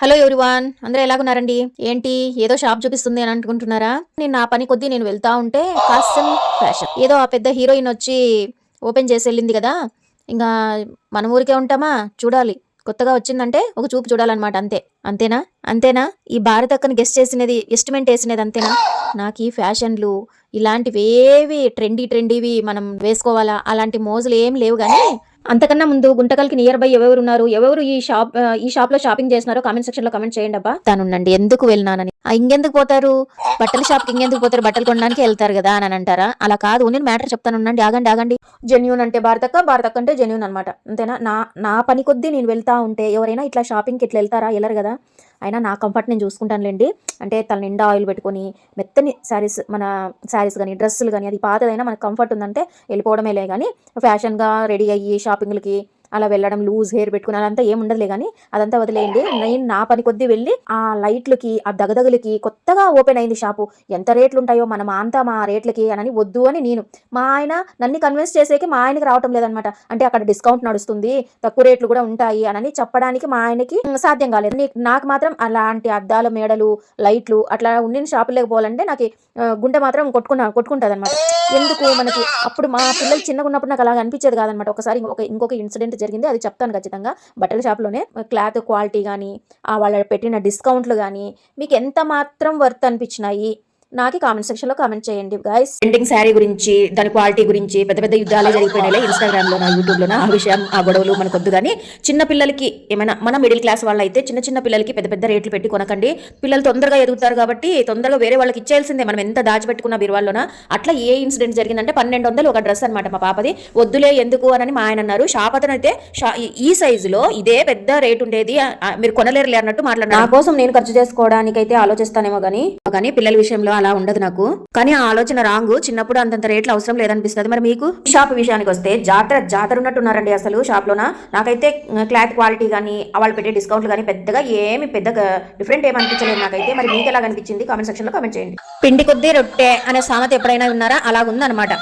Hello everyone అందరూ ఎలాగున్నారండి? ఏంటి? ఏదో షాప్ చూపిస్తుంది అని అనుకుంటున్నారా? నేను నా పని కొద్దీ నేను వెళ్తా ఉంటే కాస్టమ్ ఫ్యాషన్ ఏదో ఆ పెద్ద హీరోయిన్ వచ్చి ఓపెన్ చేసి వెళ్ళింది కదా? ఇంకా మన ఊరికే ఉంటామా? చూడాలి. కొత్తగా వచ్చిందంటే ఒక చూపు చూడాలన్నమాట అంతే. అంతేనా? అంతేనా? ఈ భారత అక్కని గెస్ట్ చేసినది ఎస్టిమేట్ వేసినది అంతేనా? నాకు ఈ ఫ్యాషన్లు ఇలాంటివి ఏవి ట్రెండీ ట్రెండీవి మనం వేసుకోవాలా? అలాంటి మోజులు ఏం లేవు కానీ అంతకన్నా ముందు గుంటకల్కి నియర్ బై ఎవరు ఉన్నారు? ఎవరు ఈ షాప్ ఈ షాప్లో షాపింగ్ చేస్తున్నారో కామెంట్ సెక్షన్లో కామెంట్ చేయండి అబ్బా తానుండండి. ఎందుకు వెళ్ళినానని ఇంకెందుకు పోతారు? బట్టల షాప్ ఇంకెందుకు పోతారు? బట్టలు కొనడానికి వెళ్తారు కదా అని అంటారా? అలా కాదు నేను మ్యాటర్ చెప్తాను ఉండండి ఆగండి ఆగండి. జెన్యూన్ అంటే భారతక్క భారతక్క అంటే జెన్యూన్ అనమాట అంతేనా? నా నా పని కొద్దీ నేను వెళ్తా ఉంటే ఎవరైనా ఇట్లా షాపింగ్కి ఇట్లా వెళ్తారా? వెళ్ళరు కదా. అయినా నా కంఫర్ట్ నేను చూసుకుంటానులేండి. అంటే తన నిండా ఆయిల్ పెట్టుకొని మెత్తని శారీస్ మన శారీస్ కానీ డ్రెస్సులు కానీ అది పాతదైనా మనకు కంఫర్ట్ ఉందంటే వెళ్ళిపోవడమేలే కానీ ఫ్యాషన్గా రెడీ అయ్యి షాపింగ్లకి అలా వెళ్ళడం లూజ్ హెయిర్ పెట్టుకుని అదంతా ఏం ఉండదులే కానీ అదంతా వదిలేయండి. నేను నా పని కొద్దీ వెళ్ళి ఆ లైట్లకి ఆ దగదగులకి కొత్తగా ఓపెన్ అయింది షాపు. ఎంత రేట్లు ఉంటాయో మనం అంతా మా రేట్లకి అని వద్దు అని నేను. మా ఆయన నన్ను కన్విన్స్ చేసేకి మా ఆయనకి రావటం లేదనమాట అంటే అక్కడ డిస్కౌంట్ నడుస్తుంది తక్కువ రేట్లు కూడా ఉంటాయి అని చెప్పడానికి మా ఆయనకి సాధ్యం కాలేదు. నాకు మాత్రం అలాంటి అద్దాల మేడలు లైట్లు అట్లా ఉండిన షాపులకు పోవాలంటే నాకు గుంట గుండె మాత్రం కొట్టుకున్నా కొట్టుకుంటుంది అనమాట ఎందుకు మనకి? అప్పుడు మా పిల్లలు చిన్నగా ఉన్నప్పుడు నాకు అలా అనిపించేది కాదనమాట. ఒకసారి ఇంకొక ఇంకొక ఇన్సిడెంట్ జరిగింది. అది చెప్తాను ఖచ్చితంగా. బట్టల షాప్లోనే క్లాత్ క్వాలిటీ కానీ వాళ్ళు పెట్టిన డిస్కౌంట్లు కానీ మీకు ఎంత మాత్రం వర్త్ అనిపించినాయి? నాకు కామెంట్ సెక్షన్లో కామెంట్ చేయండి గైస్ ట్రెండింగ్ శారీ గురించి దాని క్వాలిటీ గురించి పెద్ద పెద్ద యుద్ధాలే జరిగిపోయినాయి ఇన్స్టాగ్రామ్లో నా యూట్యూబ్లో ఆ విషయం ఆ గొడవలు మనకు వద్దు కానీ చిన్న పిల్లలకి ఏమైనా మన మిడిల్ క్లాస్ వాళ్ళు అయితే చిన్న చిన్న పిల్లలకి పెద్ద పెద్ద రేట్లు పెట్టి కొనకండి. పిల్లలు తొందరగా ఎదుగుతారు కాబట్టి తొందరగా వేరే వాళ్ళకి ఇచ్చేయాల్సిందే. మనం ఎంత దాచిపెట్టుకున్న బీరువాల్లోన? అట్లా ఏ ఇన్సిడెంట్ జరిగిందంటే పన్నెండు వందలు ఒక డ్రెస్ అనమాట మా పాపది. వద్దులే ఎందుకు అని మా ఆయన అన్నారు. షాప్ అతను అయితే ఈ- సైజులో ఇదే పెద్ద రేట్ ఉండేది. మీరు కొనలేరులే అన్నట్టు మాట్లాడారు. నా కోసం నేను ఖర్చు చేసుకోవడానికైతే ఆలోచిస్తానేమో కానీ కానీ పిల్లల విషయంలో అలా ఉండదు నాకు. కానీ ఆ ఆలోచన రాంగు. చిన్నప్పుడు అంతంత రేట్లు అవసరం లేదనిపిస్తుంది. మరి మీకు? షాప్ విషయానికి వస్తే జాతర జాతర ఉన్నట్టున్నారండి అసలు షాప్ లోన నాకైతే క్లాత్ క్వాలిటీ కానీ వాళ్ళు పెట్టే డిస్కౌంట్లు కానీ పెద్దగా ఏమి పెద్ద డిఫరెంట్ ఏమి అనిపించలేదు నాకైతే. మరి మీకు ఎలా అనిపించింది కామెంట్ సెక్షన్లో కామెంట్ చేయండి. పిండి కొద్దీ రొట్టె అనే సామెత ఎప్పుడైనా ఉన్నారా అలా ఉందన్నమాట